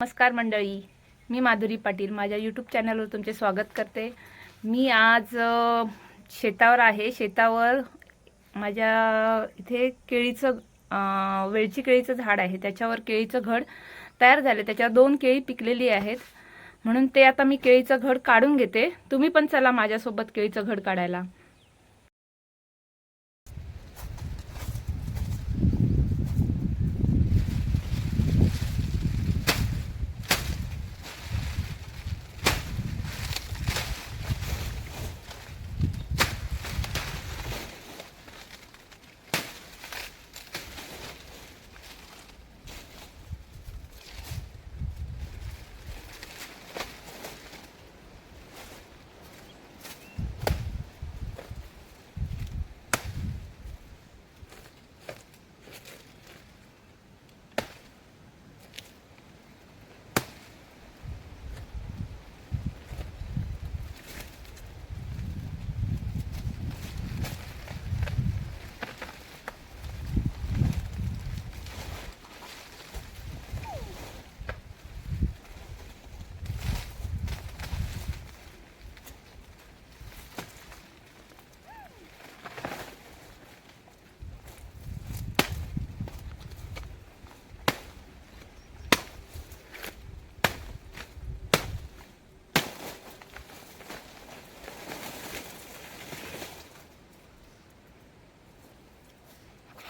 नमस्कार मंडळी मी माधुरी पाटील. माझ्या यूट्यूब चॅनलवर तुमचे स्वागत करते. मी आज शेतावर आहे. शेतावर माझ्या इथे केळीचं वेळची वेलची केळीचं झाड आहे. त्याच्यावर केळीचं घड तयार झाले. त्याच्यावर दोन केळी पिकलेली आहेत. म्हणून ते आता मी केळीचं घड काढून घेते. तुम्ही पण चला माझ्यासोबत केळीचं घड काढायला.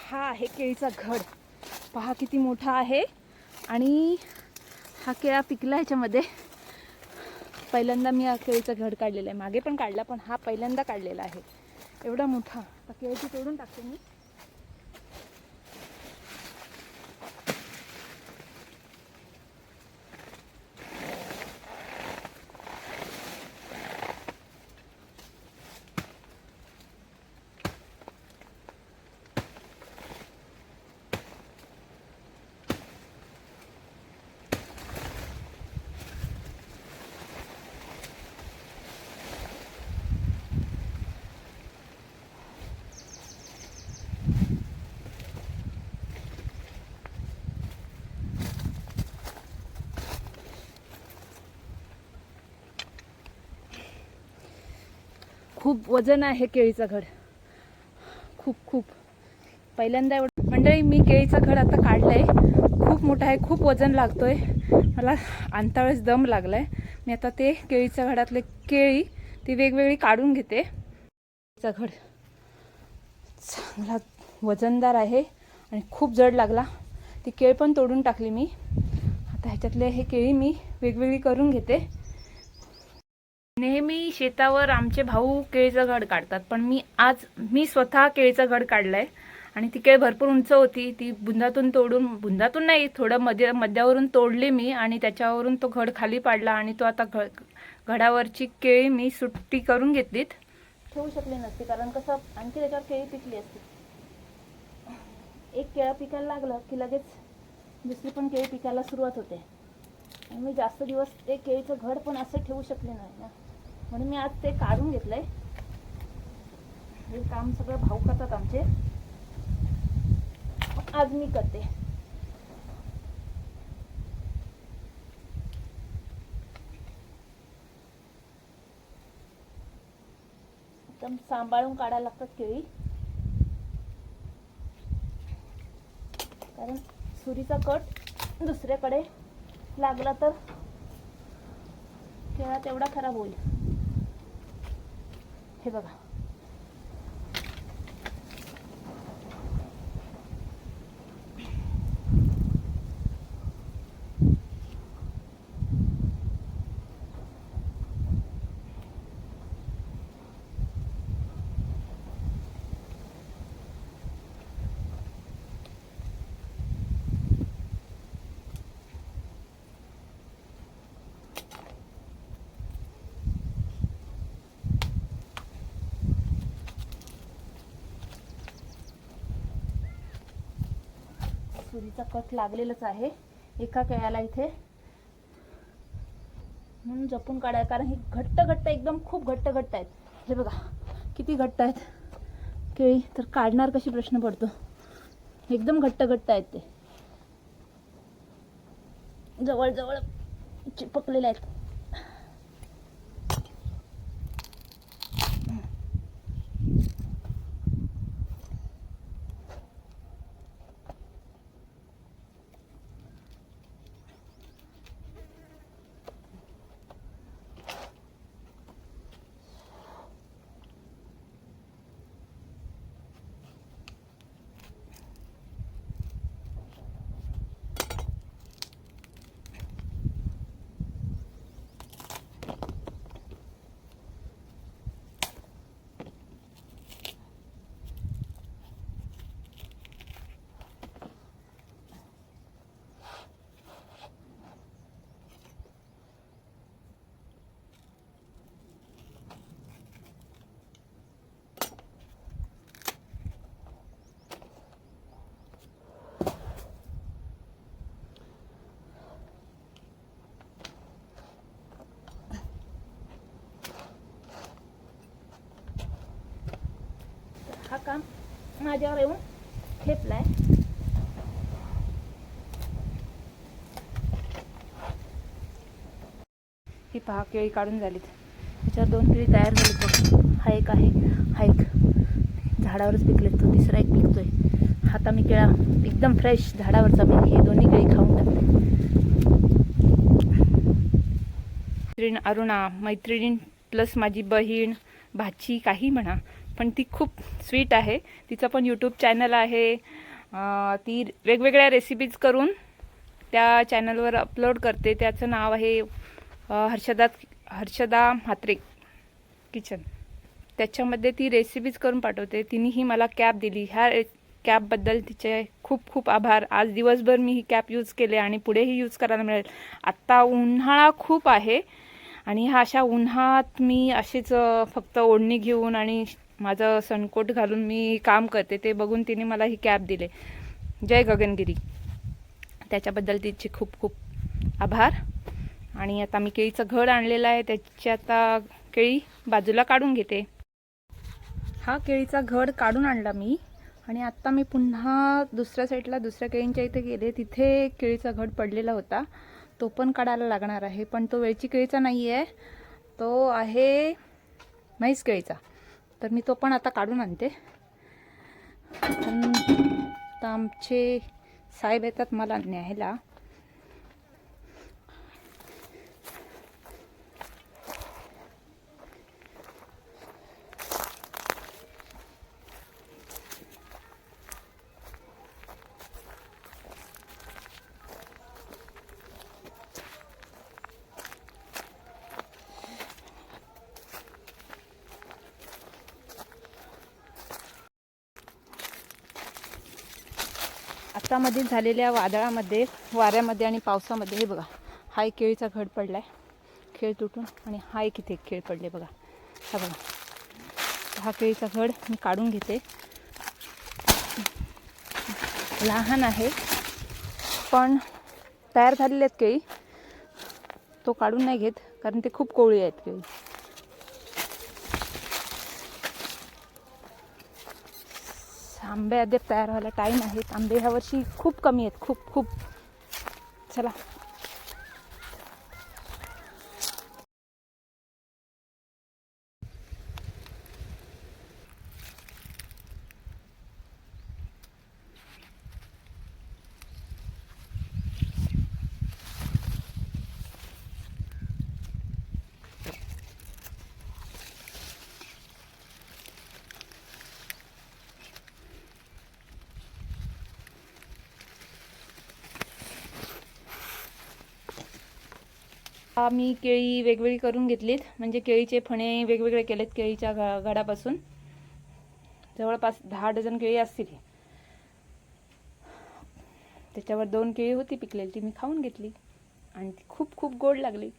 हा आहे केळीचा घड. पहा किती मोठा आहे. आणि हा केळा पिकला ह्याच्यामध्ये. पहिल्यांदा मी हा केळीचा घड काढलेला आहे. मागे पण काढला पण हा पहिल्यांदा काढलेला आहे. एवढा मोठा. केळीची तोडून टाकते मी. खूप वजन आहे केळीचा घड. खूप खूप. पहिल्यांदा एवढं मंडळी मी केळीचा घड आता काढलाय. खूप मोठा आहे खूप वजन लागतो आहे मला अंतावेळेस दम लागला आहे मी आता ते केळीच्या घडातले केळी ती वेगवेगळी काढून घेते. केळीचा घड. चांगला वजनदार आहे आणि खूप जड लागला. ती केळ पण तोडून टाकली मी. आता ह्याच्यातले हे केळी मी वेगवेगळी करून घेते. नेहमी शेतावर आमचे भाऊ केळीचं घड काढतात पण मी आज मी स्वतः केळीचं घड काढलंय आणि ती केळ भरपूर उंच होती ती बुंदातून तोडून बुंदातून नाही थोडं मध्ये मध्यावरून तोडली मी आणि त्याच्यावरून तो घड खाली पाडला आणि तो आता घ घडावरची केळी मी सुट्टी करून घेतलीत. ठेवू शकली नसती कारण कसं आणखी त्याच्यावर केळी पिकली असती. एक केळं पिकायला लागलं की लगेच दुसरी पण केळी पिकायला सुरुवात होते. मी जास्त दिवस ते केळीचं घड पण असं ठेवू शकले नाही ना. म्हणून मी आज ते काढून घेतलंय. हे काम सगळं भाऊ करतात आमचे. आज मी करते. एकदम सांभाळून काढायला लागतात केळी. कारण सुरीचा कट दुसऱ्याकडे लागला तर केळा तेवढा खराब होईल. हे बघा. सुरीचा कट लागलेलाच आहे. एका केळ्याला इथे म्हणून जपून काढाय कारण ही घट्ट घट्ट एकदम खूप घट्ट घट्ट आहेत. हे बघा किती घट्ट आहेत. केळी तर काढणार कशी प्रश्न पडतो? एकदम घट्ट घट्ट आहेत ते. जवळजवळ चिपकलेले आहेत हा काम माझ्यावर येऊन ठेपलाय ही पहा केळी काढून झालीत. त्याच्यावर दोन केळी तयार झालीत बघ. हा एक आहे हा एक झाडावरच पिकलेत. तो तिसरा एक पिकतोय. हा आता मी केळा एकदम फ्रेश झाडावरचा मी हे दोन्ही केळी खाऊन टाकते. मैत्रीण अरुणा मैत्रिणी प्लस माझी बहीण भाची काही म्हणा. पण ती खूप स्वीट आहे. तिचं पण यूट्यूब चॅनल आहे. ती वेगवेगळ्या रेसिपीज करून त्या चॅनलवर अपलोड करते. त्याचं नाव आहे हर्षदा हर्षदा म्हात्रे किचन त्याच्यामध्ये ती रेसिपीज करून पाठवते. तिनेही मला कॅब दिली. ह्या रे कॅबबद्दल तिचे खूप खूप आभार. आज दिवसभर मी ही कॅब यूज केले आणि पुढेही यूज करायला मिळेल. आत्ता उन्हाळा खूप आहे आणि ह्या अशा उन्हात मी अशीच फक्त ओढणी घेऊन आणि माझं सनकोट घालून मी काम करते ते बघून तिने मला ही कॅब दिले. जय गगनगिरी. त्याच्याबद्दल तिचे खूप खूप आभार. आणि आता मी केळीचं घड आणलेलं आहे त्याची आता केळी बाजूला काढून घेते. हा केळीचा घड काढून आणला मी. आणि आत्ता मी पुन्हा दुसऱ्या साईडला दुसऱ्या केळींच्या इथे गेले. तिथे केळीचा घड पडलेला होता. तो पण काढायला लागणार आहे पण तो वेळची केळीचा नाही आहे तो आहे म्हैस केळीचा. तर मी तो पण आता काढून आणते. पण आता आमचे साहेब येतात मला न्यायला. आत्तामध्ये झालेल्या वादळामध्ये वाऱ्यामध्ये आणि पावसामध्ये हे बघा हा एक केळीचा घड पडला आहे खेळ तुटून आणि हा एक इथे खेळ पडले बघा. हा बघा. हा केळीचा घड मी काढून घेते. लहान आहे पण तयार झालेले आहेत केळी. तो काढून नाही घेत कारण ते खूप कोवळी आहेत केळी. आंबे अद्याप तयार व्हायला टाईम आहेत आंबे ह्या वर्षी खूप कमी आहेत खूप खूप चला मी केळी वेगवेगळी करून घेतलीत. म्हणजे केळीचे फणे वेगवेगळे केलेत केळीच्या घा घडापासून. जवळपास दहा डझन केळी असतील. त्याच्यावर दोन केळी होती पिकलेली ती मी खाऊन घेतली. आणि ती खूप खूप गोड लागली.